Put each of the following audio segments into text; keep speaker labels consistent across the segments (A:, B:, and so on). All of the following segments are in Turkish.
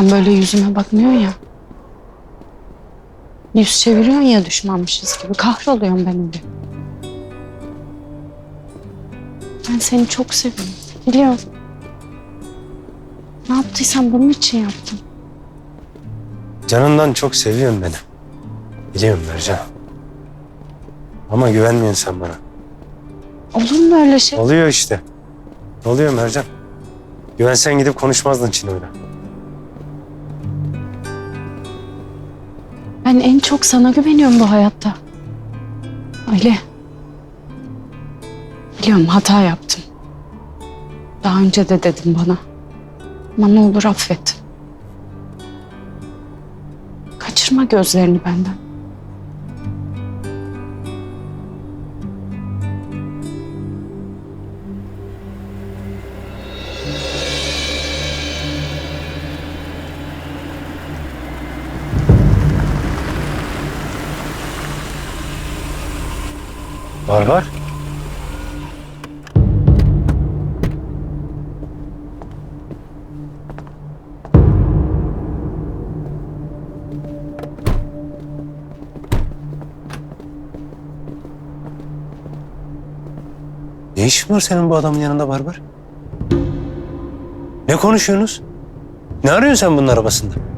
A: Sen böyle yüzüme bakmıyorsun ya. Yüz çeviriyorsun ya düşmanmışız gibi. Kahroluyorum ben öyle. Ben seni çok seviyorum. Biliyorum. Ne yaptıysam bunun için yaptım.
B: Canından çok seviyorsun beni. Biliyorum Mercan. Ama güvenmiyorsun sen bana.
A: Olur mu öyle şey?
B: Oluyor işte. Oluyor Mercan. Güvensen gidip konuşmazdın Çino'yla.
A: Ben en çok sana güveniyorum bu hayatta. Ali. Biliyorum hata yaptım. Daha önce de dedim bana. Ama ne olur affet. Kaçırma gözlerini benden.
B: Var var. Ne işin var senin bu adamın yanında Barbar? Ne konuşuyorsunuz? Ne arıyorsun sen bunun arabasında?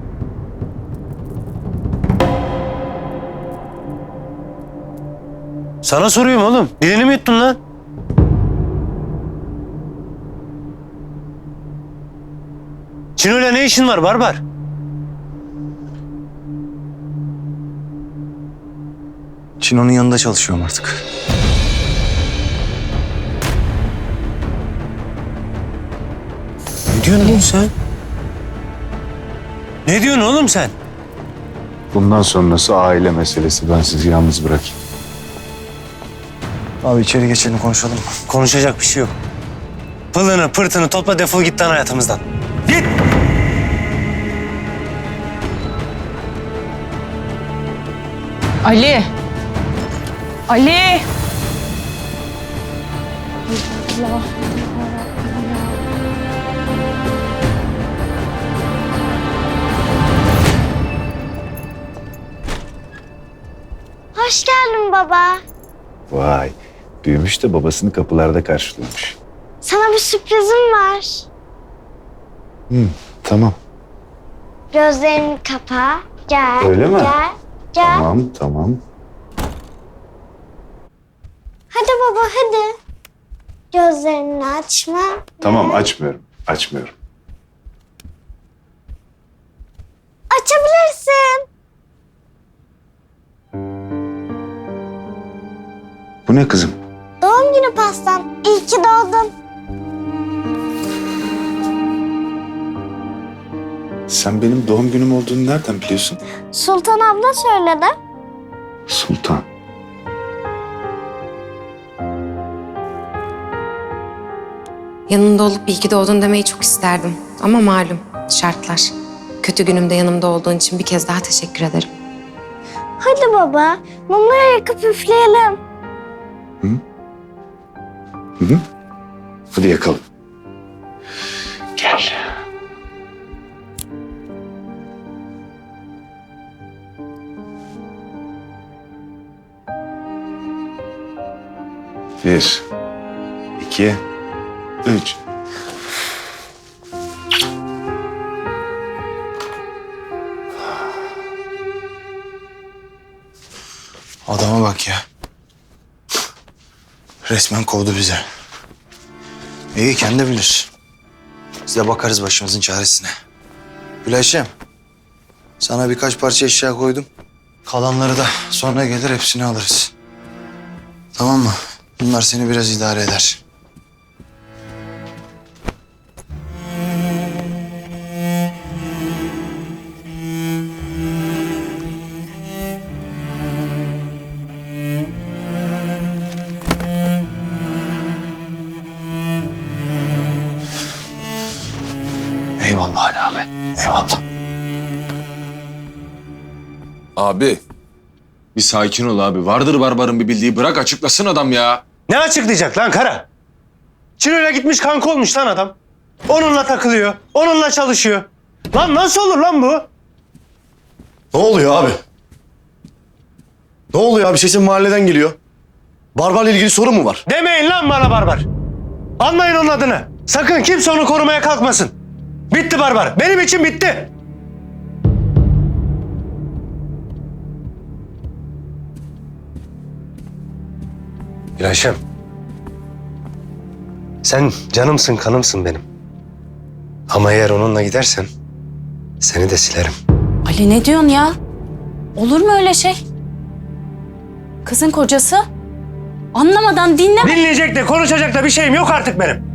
B: Sana soruyorum oğlum. Dilini mi yuttun lan? Çino'yla ne işin var Barbar?
C: Çino'nun yanında çalışıyorum artık.
B: Ne diyorsun oğlum sen? Ne diyorsun oğlum sen?
D: Bundan sonrası aile meselesi. Ben sizi yalnız bırakayım.
C: Abi içeri geçelim konuşalım.
B: Konuşacak bir şey yok. Pılını pırtını topla defol git lan hayatımızdan. Git!
A: Ali! Ali! Allah.
E: Hoş geldin baba.
D: Vay. Büyümüş de babasını kapılarda karşılıyormuş.
E: Sana bir sürprizim var.
D: Tamam.
E: Gözlerini kapa. Gel.
D: Öyle mi?
E: Gel. Gel.
D: Tamam, tamam.
E: Hadi baba hadi. Gözlerini açma.
D: Tamam, açmıyorum. Açmıyorum.
E: Açabilirsin.
D: Bu ne kızım?
E: Günü pastam. İyi ki doğdun.
D: Sen benim doğum günüm olduğunu nereden biliyorsun?
E: Sultan abla söyledi.
D: Sultan.
F: Yanında olup iyi ki doğdun demeyi çok isterdim. Ama malum şartlar. Kötü günümde yanımda olduğun için bir kez daha teşekkür ederim.
E: Hadi baba. Mumları yakıp üfleyelim.
D: Hı hı. Hadi yakalım. Gel. Bir, iki, üç.
C: Adama bak ya. Resmen kovdu bizi. İyi kendi bilir. Biz de bakarız başımızın çaresine. Gülayşem. Sana birkaç parça eşya koydum. Kalanları da sonra gelir hepsini alırız. Tamam mı? Bunlar seni biraz idare eder. Eyvallah Ali abi. Eyvallah.
G: Abi. Bir sakin ol abi. Vardır barbarın bir bildiği. Bırak açıklasın adam ya.
B: Ne açıklayacak lan kara? Çino'yla gitmiş kanka olmuş lan adam. Onunla takılıyor, onunla çalışıyor. Lan nasıl olur lan bu?
H: Ne oluyor abi? Ne oluyor abi? Sesin mahalleden geliyor. Barbarla ilgili sorun mu var?
B: Demeyin lan bana barbar. Anmayın onun adını. Sakın kimse onu korumaya kalkmasın. Bitti barbar. Benim için bitti. Gülayşem. Sen canımsın, kanımsın benim. Ama eğer onunla gidersen seni de silerim.
A: Ali ne diyorsun ya? Olur mu öyle şey? Kızın kocası. Anlamadan dinle.
B: Dinleyecek de konuşacak da bir şeyim yok artık benim.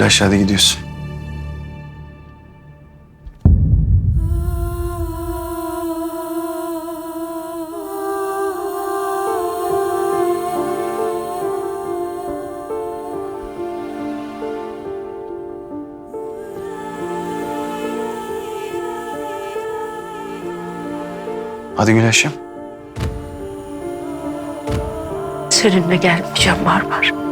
C: Gülayşe hadi gidiyorsun. Hadi Güneş'im.
I: Seninle gelmeyeceğim Barbar.